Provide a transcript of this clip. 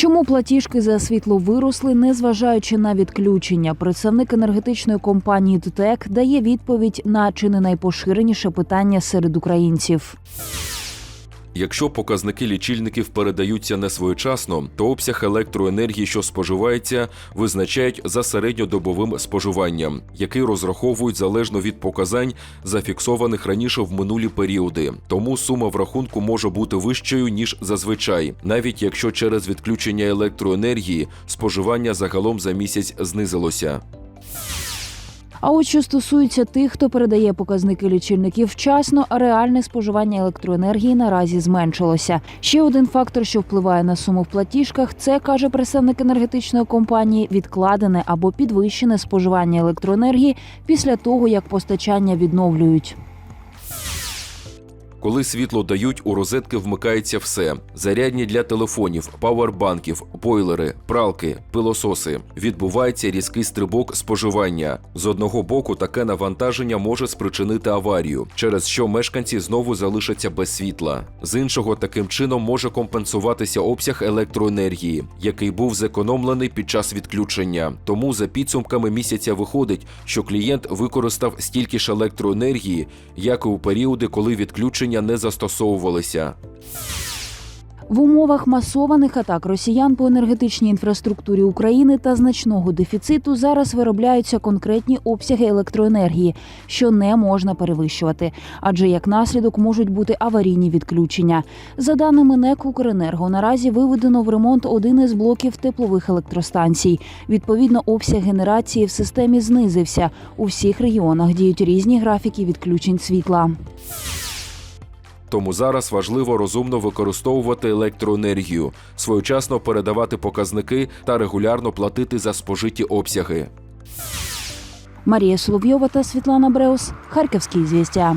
Чому платіжки за світло виросли, незважаючи на відключення? Представник енергетичної компанії ТТЕК дає відповідь на чи не найпоширеніше питання серед українців. Якщо показники лічильників передаються не своєчасно, то обсяг електроенергії, що споживається, визначають за середньодобовим споживанням, який розраховують залежно від показань, зафіксованих раніше в минулі періоди. Тому сума в рахунку може бути вищою ніж зазвичай, навіть якщо через відключення електроенергії споживання загалом за місяць знизилося. А от що стосується тих, хто передає показники лічильників вчасно, а реальне споживання електроенергії наразі зменшилося. Ще один фактор, що впливає на суму в платіжках, це каже представник енергетичної компанії, відкладене або підвищене споживання електроенергії після того, як постачання відновлюють. Коли світло дають, у розетки вмикається все: зарядні для телефонів, павербанків, бойлери, пралки, пилососи. Відбувається різкий стрибок споживання. З одного боку, таке навантаження може спричинити аварію, через що мешканці знову залишаться без світла. З іншого, таким чином може компенсуватися обсяг електроенергії, який був зекономлений під час відключення. Тому за підсумками місяця виходить, що клієнт використав стільки ж електроенергії, як і у періоди, коли відключення не застосовувалися. В умовах масованих атак росіян по енергетичній інфраструктурі України та значного дефіциту зараз виробляються конкретні обсяги електроенергії, що не можна перевищувати, адже як наслідок можуть бути аварійні відключення. За даними НЕК «Укренерго», наразі виведено в ремонт один із блоків теплових електростанцій. Відповідно, обсяг генерації в системі знизився. У всіх регіонах діють різні графіки відключень світла. Тому зараз важливо розумно використовувати електроенергію, своєчасно передавати показники та регулярно платити за спожиті обсяги. Марія Соловйова та Світлана Бреус. Харківські звістя.